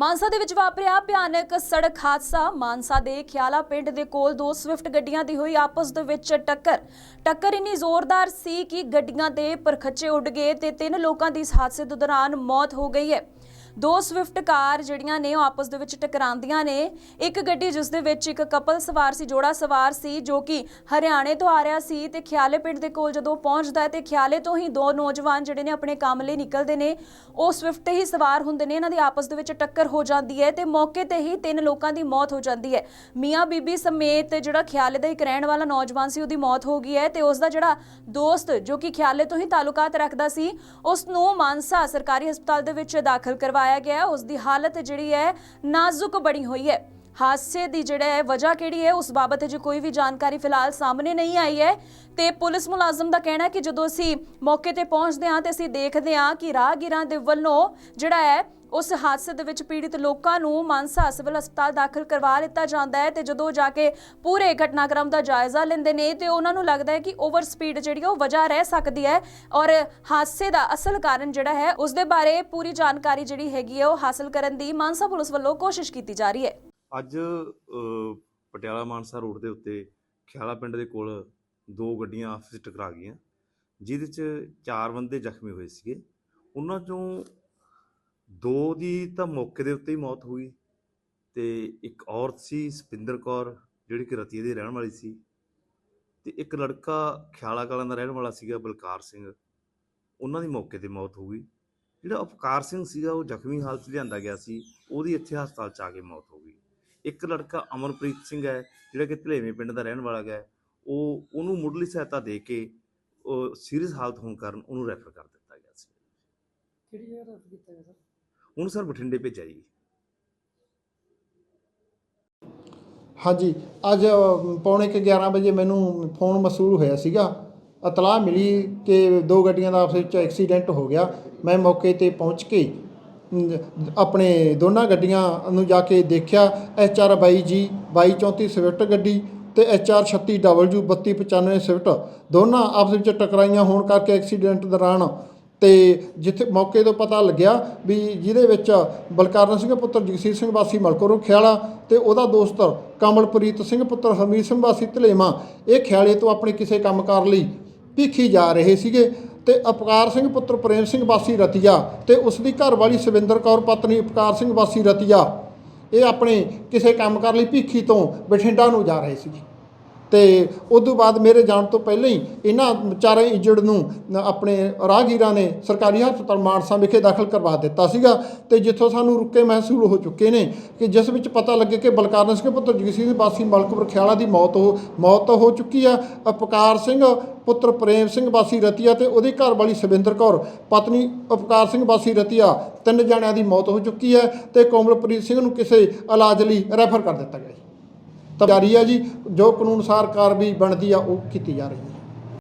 ਮਾਨਸਾ ਦੇ ਵਿੱਚ ਵਾਪਰਿਆ ਭਿਆਨਕ ਸੜਕ ਹਾਦਸਾ। ਮਾਨਸਾ ਦੇ ਖਿਆਲਾ ਪਿੰਡ ਦੇ ਕੋਲ ਦੋ ਸਵਿਫਟ ਗੱਡੀਆਂ ਦੀ ਹੋਈ ਆਪਸ ਦੇ ਵਿੱਚ ਟੱਕਰ। ਟੱਕਰ ਇੰਨੀ ਜ਼ੋਰਦਾਰ ਸੀ ਕਿ ਗੱਡੀਆਂ ਦੇ ਪਰਖੱਚੇ ਉੱਡ ਗਏ ਤੇ ਤਿੰਨ ਲੋਕਾਂ ਦੀ ਇਸ ਹਾਦਸੇ ਦੇ ਦੌਰਾਨ ਮੌਤ ਹੋ ਗਈ ਹੈ। ਦੋ ਸਵਿਫਟ ਕਾਰ ਜਿਹੜੀਆਂ ਨੇ ਉਹ ਆਪਸ ਦੇ ਵਿੱਚ ਟਕਰਾਉਂਦੀਆਂ ਨੇ। ਇੱਕ ਗੱਡੀ ਜਿਸ ਦੇ ਵਿੱਚ ਇੱਕ ਕਪਲ ਸਵਾਰ ਸੀ, ਜੋੜਾ ਸਵਾਰ ਸੀ, ਜੋ ਕਿ ਹਰਿਆਣੇ ਤੋਂ ਆ ਰਿਹਾ ਸੀ ਤੇ ਖਿਆਲੇ ਪਿੰਡ ਦੇ ਕੋਲ ਜਦੋਂ ਪਹੁੰਚਦਾ ਹੈ ਤੇ ਖਿਆਲੇ ਤੋਂ ਹੀ ਦੋ ਨੌਜਵਾਨ ਜਿਹੜੇ ਨੇ ਆਪਣੇ ਕੰਮ ਲਈ ਨਿਕਲਦੇ ਨੇ। ਉਹ ਸਵਿਫਟ ਤੇ ਹੀ ਸਵਾਰ ਹੁੰਦੇ ਨੇ, ਇਹਨਾਂ ਦੀ ਆਪਸ ਦੇ ਵਿੱਚ ਟੱਕਰ ਹੋ ਜਾਂਦੀ ਹੈ ਤੇ ਮੌਕੇ ਤੇ ਹੀ ਤਿੰਨ ਲੋਕਾਂ ਦੀ ਮੌਤ ਹੋ ਜਾਂਦੀ ਹੈ। ਮੀਆਂ ਬੀਬੀ ਸਮੇਤ ਜਿਹੜਾ ਖਿਆਲੇ ਦਾ ਇੱਕ ਰਹਿਣ ਵਾਲਾ ਨੌਜਵਾਨ ਸੀ, ਉਹਦੀ ਮੌਤ ਹੋ ਗਈ ਹੈ ਤੇ ਉਸ ਦਾ ਜਿਹੜਾ ਦੋਸਤ ਜੋ ਕਿ ਖਿਆਲੇ ਤੋਂ ਹੀ ਤਾਲੁਕਾਤ ਰੱਖਦਾ ਸੀ, ਉਸ ਨੂੰ ਮਾਨਸਾ ਸਰਕਾਰੀ ਹਸਪਤਾਲ ਦੇ ਵਿੱਚ ਦਾਖਲ ਕਰਵਾਇਆ ਗਿਆ ਹੈ। ਉਸ ਦੀ ਹਾਲਤ ਜਿਹੜੀ ਹੈ ਨਾਜ਼ੁਕ ਬਣੀ ਹੋਈ ਹੈ ਹਾਦਸੇ ਦੀ ਜਿਹੜਾ ਹੈ ਵਜ੍ਹਾ ਕਿਹੜੀ ਹੈ, ਉਸ ਬਾਬਤ ਅਜੇ ਕੋਈ ਵੀ ਜਾਣਕਾਰੀ ਫਿਲਹਾਲ ਸਾਹਮਣੇ ਨਹੀਂ ਆਈ ਹੈ ਤੇ ਪੁਲਿਸ ਮੁਲਾਜ਼ਮ ਦਾ ਕਹਿਣਾ ਹੈ ਕਿ ਜਦੋਂ ਅਸੀਂ ਮੌਕੇ ਤੇ ਪਹੁੰਚਦੇ ਹਾਂ ਤੇ ਅਸੀਂ ਦੇਖਦੇ ਹਾਂ ਕਿ ਰਾਹਗੀਰਾਂ ਦੇ ਵੱਲੋਂ ਜਿਹੜਾ ਹੈ ਉਸ ਹਾਦਸੇ ਦੇ ਵਿੱਚ ਪੀੜਿਤ ਲੋਕਾਂ ਨੂੰ ਮਾਨਸਾ ਸਿਵਲ ਹਸਪਤਾਲ ਦਾਖਲ ਕਰਵਾ ਲਿੱਤਾ ਜਾਂਦਾ ਹੈ ਤੇ ਜਦੋਂ ਜਾ ਕੇ ਪੂਰੇ ਘਟਨਾਕ੍ਰਮ ਦਾ ਜਾਇਜ਼ਾ ਲੈਂਦੇ ਨੇ ਤੇ ਉਹਨਾਂ ਨੂੰ ਲੱਗਦਾ ਹੈ ਕਿ ਓਵਰ ਸਪੀਡ ਜਿਹੜੀ ਉਹ ਵਜ੍ਹਾ ਰਹਿ ਸਕਦੀ ਹੈ ਔਰ ਹਾਦਸੇ ਦਾ ਅਸਲ ਕਾਰਨ ਜਿਹੜਾ ਹੈ ਉਸ ਦੇ ਬਾਰੇ ਪੂਰੀ ਜਾਣਕਾਰੀ ਜਿਹੜੀ ਹੈਗੀ ਹੈ ਉਹ ਹਾਸਲ ਕਰਨ ਦੀ ਮਾਨਸਾ ਪੁਲਿਸ ਵੱਲੋਂ ਕੋਸ਼ਿਸ਼ ਕੀਤੀ ਜਾ ਰਹੀ ਹੈ। ਅੱਜ ਪਟਿਆਲਾ ਮਾਨਸਾ ਰੋਡ ਦੇ ਉੱਤੇ ਖਿਆਲਾ ਪਿੰਡ ਦੇ ਕੋਲ ਦੋ ਗੱਡੀਆਂ ਆਪਸ ਵਿੱਚ ਟਕਰਾ ਗਈਆਂ, ਜਿਹਦੇ 'ਚ ਚਾਰ ਬੰਦੇ ਜ਼ਖਮੀ ਹੋਏ ਸੀਗੇ। ਉਹਨਾਂ 'ਚੋਂ ਦੋ ਦੀ ਤਾਂ ਮੌਕੇ ਦੇ ਉੱਤੇ ਹੀ ਮੌਤ ਹੋਈ ਤੇ ਇੱਕ ਔਰਤ ਸੀ ਸਪਿੰਦਰ ਕੌਰ, ਜਿਹੜੀ ਕਿ ਰਤੀਏ ਦੀ ਰਹਿਣ ਵਾਲੀ ਸੀ ਤੇ ਇੱਕ ਲੜਕਾ ਖਿਆਲਾ ਕਲਾਂ ਦਾ ਰਹਿਣ ਵਾਲਾ ਸੀਗਾ, ਬਲਕਾਰ ਸਿੰਘ। ਉਹਨਾਂ ਦੀ ਮੌਕੇ ਤੇ ਮੌਤ ਹੋ ਗਈ। ਜਿਹੜਾ ਉਪਕਾਰ ਸਿੰਘ ਸੀਗਾ, ਉਹ ਜ਼ਖਮੀ ਹਾਲਤ 'ਚ ਲਿਆਂਦਾ ਗਿਆ ਸੀ। ਉਹਦੀ ਇੱਥੇ ਹਸਪਤਾਲ 'ਚ ਆ ਕੇ ਮੌਤ ਹੋ ਗਈ। ਇੱਕ ਲੜਕਾ ਅਮਰਪ੍ਰੀਤ ਸਿੰਘ ਹੈ, ਜਿਹੜਾ ਕਿ ਧਲੇਵੇਂ ਪਿੰਡ ਦਾ ਰਹਿਣ ਵਾਲਾ ਹੈ। ਉਹ, ਉਹਨੂੰ ਮੁੱਢਲੀ ਸਹਾਇਤਾ ਦੇ ਕੇ, ਉਹ ਸੀਰੀਅਸ ਹਾਲਤ ਹੋਣ ਕਾਰਨ ਉਹਨੂੰ ਰੈਫਰ ਕਰ ਦਿੱਤਾ ਗਿਆ ਸੀ। ਕਿਹੜੀ ਜਗ੍ਹਾ ਰੈਫਰ ਕੀਤਾ ਗਿਆ, ਸਰ? ਹੁਣ ਸਰ ਬਠਿੰਡੇ ਭੇਜਿਆ ਜੀ। ਹਾਂਜੀ, ਅੱਜ ਪੌਣੇ ਕੁ 11 ਵਜੇ ਮੈਨੂੰ ਫੋਨ ਮਸੂਲ ਹੋਇਆ ਸੀਗਾ। ਇਤਲਾਹ ਮਿਲੀ ਕਿ ਦੋ ਗੱਡੀਆਂ ਦਾ ਆਪਸ ਵਿੱਚ ਐਕਸੀਡੈਂਟ ਹੋ ਗਿਆ। ਮੈਂ ਮੌਕੇ ਤੇ ਪਹੁੰਚ ਕੇ ਆਪਣੇ ਦੋਨਾਂ ਗੱਡੀਆਂ ਨੂੰ ਜਾ ਕੇ ਦੇਖਿਆ। ਐਚ ਆਰ 22 ਜੀ 2234 ਸਵਿਫਟ ਗੱਡੀ ਤੇ ਐਚ ਆਰ 36 ਡਬਲਯੂ 3295 ਸਵਿਫਟ। ਦੋਨਾਂ ਆਪਸ ਵਿੱਚ ਟਕਰਾਈਆਂ ਹੋਣ ਕਰਕੇ ਐਕਸੀਡੈਂਟ ਦੌਰਾਨ ਤੇ ਜਿੱਥੇ ਮੌਕੇ ਤੋਂ ਪਤਾ ਲੱਗਿਆ ਵੀ ਜਿਹਦੇ ਵਿੱਚ ਬਲਕਾਰਨ ਸਿੰਘ ਪੁੱਤਰ ਜਗਸੀਰ ਸਿੰਘ ਵਾਸੀ ਮਲਕੋਰੋ ਖਿਆਲਾ ਤੇ ਉਹਦਾ ਦੋਸਤ ਕਮਲਪ੍ਰੀਤ ਸਿੰਘ ਪੁੱਤਰ ਹਰਮੀਤ ਸਿੰਘ ਵਾਸੀ ਧਲੇਮਾ, ਇਹ ਖਿਆਲੇ ਤੋਂ ਆਪਣੇ ਕਿਸੇ ਕੰਮ ਕੰਮਕਾਰ ਲਈ ਭੀਖੀ ਜਾ ਰਹੇ ਸੀਗੇ ਤੇ ਅਪਕਾਰ ਸਿੰਘ ਪੁੱਤਰ ਪ੍ਰੇਮ ਸਿੰਘ ਵਾਸੀ ਰਤੀਆ ਤੇ ਉਸ ਦੀ ਘਰ ਵਾਲੀ ਸਵਿੰਦਰ ਕੌਰ ਪਤਨੀ ਅਪਕਾਰ ਸਿੰਘ ਵਾਸੀ ਰਤੀਆ, ਇਹ ਆਪਣੇ ਕਿਸੇ ਕੰਮ ਕੰਮਕਾਰ ਲਈ ਭੀਖੀ ਤੋਂ ਬਠਿੰਡਾ ਨੂੰ ਜਾ ਰਹੇ ਸੀ ਤੇ ਉਸ ਤੋਂ ਬਾਅਦ ਮੇਰੇ ਜਾਣ ਤੋਂ ਪਹਿਲਾਂ ਹੀ ਇਹਨਾਂ ਚਾਰੇ ਇੰਜਰਡ ਨੂੰ ਆਪਣੇ ਰਾਹਗੀਰਾਂ ਨੇ ਸਰਕਾਰੀ ਹਸਪਤਾਲ ਮਾਨਸਾ ਵਿਖੇ ਦਾਖਲ ਕਰਵਾ ਦਿੱਤਾ ਸੀਗਾ ਤੇ ਜਿੱਥੋਂ ਸਾਨੂੰ ਰੁਕੇ ਮਹਿਸੂਲ ਹੋ ਚੁੱਕੇ ਨੇ ਕਿ ਜਿਸ ਵਿੱਚ ਪਤਾ ਲੱਗੇ ਕਿ ਬਲਕਾਰਨ ਸਿੰਘ ਪੁੱਤਰ ਜਗਸੀਰ ਸਿੰਘ ਵਾਸੀ ਮਲਕਪੁਰ ਖਿਆਲਾ ਦੀ ਮੌਤ ਹੋ ਮੌਤ ਹੋ ਚੁੱਕੀ ਆ। ਅਪਕਾਰ ਸਿੰਘ ਪੁੱਤਰ ਪ੍ਰੇਮ ਸਿੰਘ ਵਾਸੀ ਰਤੀਆ ਤੇ ਉਹਦੀ ਘਰ ਵਾਲੀ ਸਵਿੰਦਰ ਕੌਰ, ਪਤਨੀ ਉਪਕਾਰ ਸਿੰਘ ਵਾਸੀ ਰਤੀਆ, ਤਿੰਨ ਜਣਿਆਂ ਦੀ ਮੌਤ ਹੋ ਚੁੱਕੀ ਹੈ ਤੇ ਕੋਮਲਪ੍ਰੀਤ ਸਿੰਘ ਨੂੰ ਕਿਸੇ ਇਲਾਜ ਲਈ ਰੈਫਰ ਕਰ ਦਿੱਤਾ ਗਿਆ ਜੀ। ਤਾਂ ਜਾਰੀ ਆ ਜੀ, ਜੋ ਕਾਨੂੰਨ ਅਨੁਸਾਰ ਕਾਰਵਾਈ ਬਣਦੀ ਆ, ਉਹ ਕੀਤੀ ਜਾ ਰਹੀ ਹੈ